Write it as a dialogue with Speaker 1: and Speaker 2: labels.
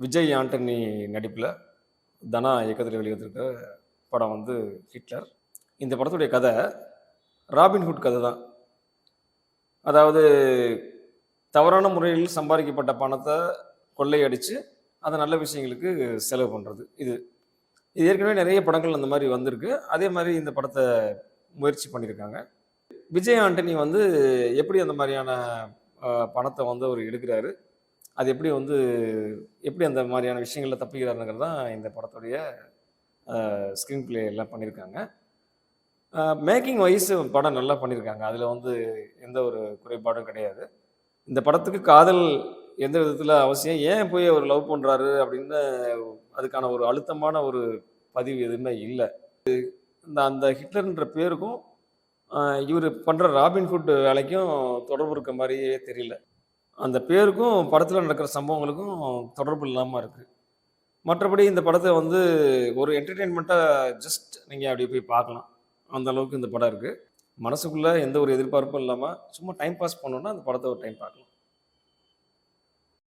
Speaker 1: விஜய் ஆண்டனி நடிப்பில் தனா இயக்கத்தில் வெளிவந்திருக்க படம் வந்து ஹிட்லர். இந்த படத்துடைய கதை ராபின்ஹுட் கதை தான் அதாவது தவறான முறையில் சம்பாதிக்கப்பட்ட பணத்தை கொள்ளையடித்து அதை நல்ல விஷயங்களுக்கு செலவு பண்ணுறது இது. இது ஏற்கனவே நிறைய படங்கள் அந்த மாதிரி வந்திருக்கு. அதே மாதிரி இந்த படத்தை முயற்சி பண்ணியிருக்காங்க. விஜய் ஆண்டனி வந்து எப்படி அந்த மாதிரியான பணத்தை வந்து அவர் எடுக்கிறாரு? அது எப்படி வந்து எப்படி அந்த மாதிரியான விஷயங்களில் தப்பிக்கிறாருங்கிறது தான் இந்த படத்துடைய ஸ்க்ரீன் பிளே எல்லாம் பண்ணியிருக்காங்க மேக்கிங் வைஸ் படம் நல்லா பண்ணியிருக்காங்க அதில் வந்து எந்த ஒரு குறைபாடும் கிடையாது. இந்த படத்துக்கு காதல் எந்த விதத்தில் அவசியம்? ஏன் போய் அவர் லவ் பண்ணுறாரு அப்படின்னு அதுக்கான ஒரு அழுத்தமான ஒரு பதிவு எதுவுமே இல்லை. இந்த அந்த ஹிட்லர்ன்ற பேருக்கும் இவர் பண்ணுற ராபின்ஹுட் வேலைக்கும் தொடர்பு இருக்க மாதிரியே தெரியல. அந்த பேருக்கும் படத்தில் நடக்கிற சம்பவங்களுக்கும் தொடர்பு இல்லாமல் இருக்குது மற்றபடி இந்த படத்தை வந்து ஒரு என்டர்டெயின்மெண்ட்டாக ஜஸ்ட் நீங்கள் அப்படி போய் பார்க்கலாம். அந்த அளவுக்கு இந்த படம் இருக்குது மனசுக்குள்ளே எந்த ஒரு எதிர்பார்ப்பும் இல்லாமல் சும்மா டைம் பாஸ் பண்ணோன்னா அந்த படத்தை ஒரு டைம் பார்க்கலாம்.